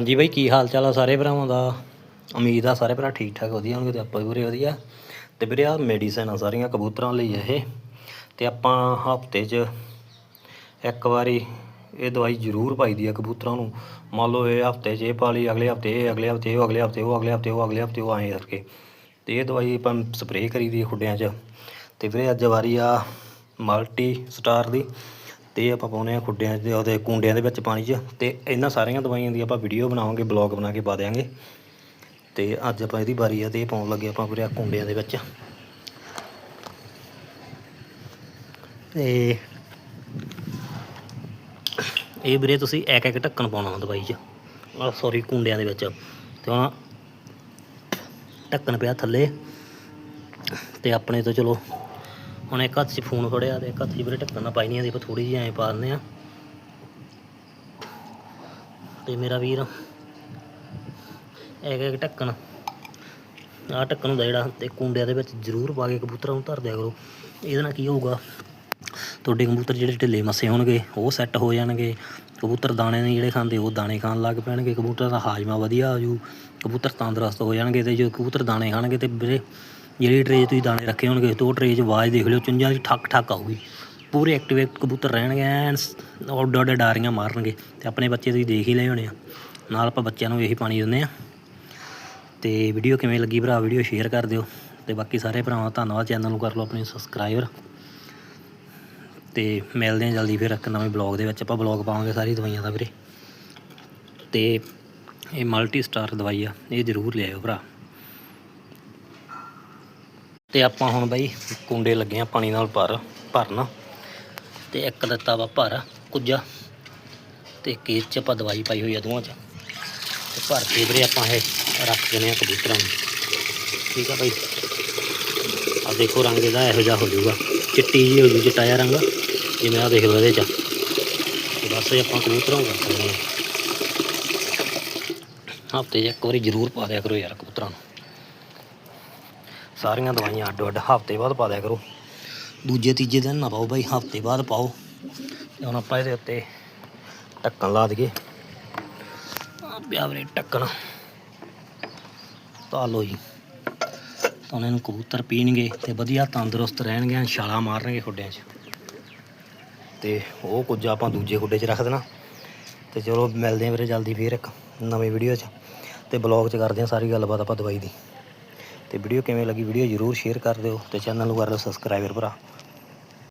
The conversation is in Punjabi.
ਹਾਂਜੀ ਬਾਈ, ਕੀ ਹਾਲ ਚਾਲ ਆ ਸਾਰੇ ਭਰਾਵਾਂ ਦਾ? ਉਮੀਦ ਆ ਸਾਰੇ ਭਰਾ ਠੀਕ ਠਾਕ ਵਧੀਆ ਹੋਣਗੇ ਤੇ ਆਪਾਂ ਵੀ ਪੂਰੇ ਵਧੀਆ। ਤੇ ਵੀਰੇ ਆ ਮੈਡੀਸਨ ਆ ਸਾਰੀਆਂ ਕਬੂਤਰਾਂ ਲਈ ਇਹ। ਤੇ ਆਪਾਂ ਹਫ਼ਤੇ 'ਚ ਇੱਕ ਵਾਰੀ ਇਹ ਦਵਾਈ ਜ਼ਰੂਰ ਪਾਈਦੀ ਆ ਕਬੂਤਰਾਂ ਨੂੰ। ਮੰਨ ਲਓ ਇਹ ਹਫ਼ਤੇ 'ਚ ਇਹ ਪਾ ਲਈ, ਅਗਲੇ ਹਫ਼ਤੇ ਇਹ, ਅਗਲੇ ਹਫ਼ਤੇ ਉਹ, ਅਗਲੇ ਹਫ਼ਤੇ ਉਹ, ਅਗਲੇ ਹਫ਼ਤੇ ਉਹ, ਅਗਲੇ ਹਫ਼ਤੇ ਉਹ ਆਏ ਕਰਕੇ। ਤੇ ਇਹ ਦਵਾਈ ਆਪਾਂ ਸਪਰੇਅ ਕਰੀਦੀ ਆ ਖੁੱਡਿਆਂ 'ਚ। ਤੇ ਵੀਰੇ ਅੱਜ ਵਾਰੀ ਆ ਮਲਟੀ ਸਟਾਰ ਦੀ। ਤੇ ਆਪਾਂ ਪਾਉਨੇ ਆ ਖੁੱਡਿਆਂ 'ਚ ਉਹਦੇ ਕੁੰਡਿਆਂ ਦੇ ਵਿੱਚ ਪਾਣੀ 'ਚ ਤੇ ਇਹਨਾਂ ਸਾਰੀਆਂ ਦਵਾਈਆਂ ਦੀ ਆਪਾਂ ਵੀਡੀਓ ਬਣਾਵਾਂਗੇ ਬਲੌਗ ਬਣਾ ਕੇ ਪਾ ਦਿਆਂਗੇ। ਤੇ ਅੱਜ ਆਪਾਂ ਇਹਦੀ ਵਾਰੀ ਆ ਤੇ ਇਹ ਪਾਉਣ ਲੱਗੇ ਆਪਾਂ ਵੀਰੇ ਕੁੰਡਿਆਂ ਦੇ ਵਿੱਚ। ਤੇ ਇਹ ਵੀਰੇ ਤੁਸੀਂ ਇੱਕ ਇੱਕ ਢੱਕਣ ਪਾਉਣਾ ਦਵਾਈ 'ਚ। ਆ ਸੌਰੀ ਕੁੰਡਿਆਂ ਦੇ ਵਿੱਚ। ਤੇ ਹੁਣ ਢੱਕਣ ਪਿਆ ਥੱਲੇ। ਤੇ ਆਪਣੇ ਤੋਂ ਚਲੋ ਹੁਣ ਇੱਕ ਹੱਥ 'ਚ ਫੋਨ ਫੜਿਆ ਤੇ ਇੱਕ ਹੱਥ 'ਚ ਵੀਰੇ ਢੱਕਣ ਨਾਲ ਪਾਈ ਨਹੀਂ ਆਦੀ ਆਪਾਂ ਥੋੜੀ ਜਿਹੀ ਐਂ ਪਾ ਦਿੰਦੇ ਆ ਤੇ ਮੇਰਾ ਵੀਰ, ਇੱਕ ਇੱਕ ਢੱਕਣ। ਆਹ ਢੱਕਣ ਹੁੰਦਾ ਜਿਹੜਾ ਤੇ ਕੁੰਡਿਆਂ ਦੇ ਵਿੱਚ ਜ਼ਰੂਰ ਪਾ ਕੇ ਕਬੂਤਰਾਂ ਨੂੰ ਧਰ ਦਿਆ ਕਰੋ। ਇਹਦੇ ਨਾਲ ਕੀ ਹੋਊਗਾ, ਤੁਹਾਡੇ ਕਬੂਤਰ ਜਿਹੜੇ ਢਿੱਲੇ ਮੱਸੇ ਹੋਣਗੇ, ਉਹ ਸੈੱਟ ਹੋ ਜਾਣਗੇ। ਕਬੂਤਰ ਦਾਣੇ ਨੇ ਜਿਹੜੇ ਖਾਂਦੇ, ਉਹ ਦਾਣੇ ਖਾਣ ਲੱਗ ਪੈਣਗੇ। ਕਬੂਤਰ ਦਾ ਹਾਜ਼ਮਾ ਵਧੀਆ ਆ ਜੂ ਕਬੂਤਰ ਤੰਦਰੁਸਤ ਹੋ ਜਾਣਗੇ ਤੇ ਜੋ ਕਬੂਤਰ ਦਾਣੇ ਖਾਣਗੇ ਤੇ ਵੀਰੇ ਜਿਹੜੀ ਟਰੇ 'ਚ ਤੁਸੀਂ ਦਾਣੇ ਰੱਖੇ ਹੋਣਗੇ ਤੇ ਉਹ ਟਰੇ 'ਚ ਆਵਾਜ਼ ਦੇਖ ਲਿਓ, ਚੁੰਝਾਂ 'ਚ ਠੱਕ ਠੱਕ ਆਊਗੀ। ਪੂਰੇ ਐਕਟਿਵੇਟ ਕਬੂਤਰ ਰਹਿਣਗੇ, ਐਨ ਉੱਡ ਉੱਡ ਡਾਰੀਆਂ ਮਾਰਨਗੇ, ਤੇ ਆਪਣੇ ਬੱਚੇ ਤੁਸੀਂ ਦੇਖ ਹੀ ਲਏ ਹੋਣੇ ਆ। ਨਾਲ ਆਪਾਂ ਬੱਚਿਆਂ ਨੂੰ ਇਹੀ ਪਾਣੀ ਦਿੰਦੇ ਆ। ਤੇ ਵੀਡੀਓ ਕਿਵੇਂ ਲੱਗੀ ਭਰਾ ਵੀਡੀਓ ਸ਼ੇਅਰ ਕਰ ਦਿਓ। ਤੇ ਬਾਕੀ ਸਾਰੇ ਭਰਾਵਾਂ ਦਾ ਧੰਨਵਾਦ ਚੈਨਲ ਨੂੰ ਕਰ ਲਓ ਆਪਣੇ ਸਬਸਕ੍ਰਾਈਬਰ ਤੇ ਮਿਲਦੇ ਹਾਂ ਜਲਦੀ ਫਿਰ ਇੱਕ ਨਵੇਂ ਬਲੌਗ ਦੇ ਵਿੱਚ। ਆਪਾਂ ਬਲੌਗ ਪਾਵਾਂਗੇ ਸਾਰੀ ਦਵਾਈਆਂ ਦਾ ਵੀਰੇ। ਤੇ ਇਹ ਮਲਟੀ ਸਟਾਰ ਦਵਾਈ ਆ, ਇਹ ਜ਼ਰੂਰ ਲਿਆਇਓ ਭਰਾ। ਤੇ ਆਪਾਂ ਹੁਣ ਬਾਈ ਕੁੰਡੇ ਲੱਗੇ ਆ ਪਾਣੀ ਨਾਲ ਭਰ, ਭਰਨਾ। ਤੇ ਇੱਕ ਦਿੱਤਾ ਵਾ ਭਰ, ਕੁੱਜਾ। ਤੇ ਕੇਸ 'ਚ ਆਪਾਂ ਦਵਾਈ ਪਾਈ ਹੋਈ ਆ ਦੋਵਾਂ 'ਚ। ਤੇ ਭਰ ਕੇ ਵੀਰੇ ਆਪਾਂ ਇਹ ਰੱਖ ਦਿੰਦੇ ਆ ਕਬੂਤਰਾਂ ਨੂੰ। ਠੀਕ ਆ ਬਾਈ? ਆ ਦੇਖੋ ਰੰਗ ਇਹਦਾ ਇਹੋ ਜਿਹਾ ਹੋ ਜਾਊਗਾ। ਚਿੱਟੀ ਜੀ ਹੋ ਜੂ ਚਿੱਟਾ ਜਿਹਾ ਰੰਗ। ਜਿਵੇਂ ਆ ਦੇਖ ਲਓ ਇਹਦੇ 'ਚ। ਬਸ ਇਹ ਆਪਾਂ ਕਬੂਤਰਾਂ ਨੂੰ ਰੱਖ ਸਕਦੇ ਆ। ਹਫ਼ਤੇ 'ਚ ਇੱਕ ਵਾਰੀ ਜ਼ਰੂਰ ਪਾ ਦਿਆ ਕਰੋ ਯਾਰ ਕਬੂਤਰਾਂ ਨੂੰ। ਸਾਰੀਆਂ ਦਵਾਈਆਂ ਅੱਡੋ ਅੱਡ ਹਫ਼ਤੇ ਬਾਅਦ ਪਾ ਦਿਆ ਕਰੋ। ਦੂਜੇ, ਤੀਜੇ ਦਿਨ ਨਾ ਪਾਓ ਬਾਈ, ਹਫ਼ਤੇ ਬਾਅਦ ਪਾਓ। ਹੁਣ ਆਪਾਂ ਇਹਦੇ ਉੱਤੇ ਢੱਕਣ ਲਾ ਦਈਏ। ਆ ਪਿਆ ਵੀਰੇ ਢੱਕਣ। ਤਾਂ ਲਓ ਜੀ। ਤਾਂ ਉਹਨਾਂ ਨੂੰ ਕਬੂਤਰ ਪੀਣਗੇ ਤੇ ਵਧੀਆ ਤੰਦਰੁਸਤ ਰਹਿਣਗੇ ਛਾਲਾਂ ਮਾਰਨਗੇ ਖੁੱਡਿਆਂ 'ਚ। ਤੇ ਉਹ ਕੁਝ ਆਪਾਂ ਦੂਜੇ ਖੁੱਡੇ 'ਚ ਰੱਖ ਦੇਣਾ। ਤੇ ਚਲੋ ਮਿਲਦੇ ਹਾਂ ਵੀਰੇ ਜਲਦੀ ਫੇਰ ਇੱਕ ਨਵੀਂ ਵੀਡੀਓ 'ਚ। ਤੇ ਬਲੌਗ 'ਚ ਕਰਦੇ ਹਾਂ ਸਾਰੀ ਗੱਲਬਾਤ ਆਪਾਂ ਦਵਾਈ ਦੀ। ਤੇ ਵੀਡੀਓ ਕਿਵੇਂ ਲੱਗੀ ਵੀਡੀਓ ਜ਼ਰੂਰ ਸ਼ੇਅਰ ਕਰ ਦਿਓ ਤੇ ਚੈਨਲ ਨੂੰ ਕਰ ਲਓ ਸਬਸਕ੍ਰਾਈਬਰ ਭਰਾ।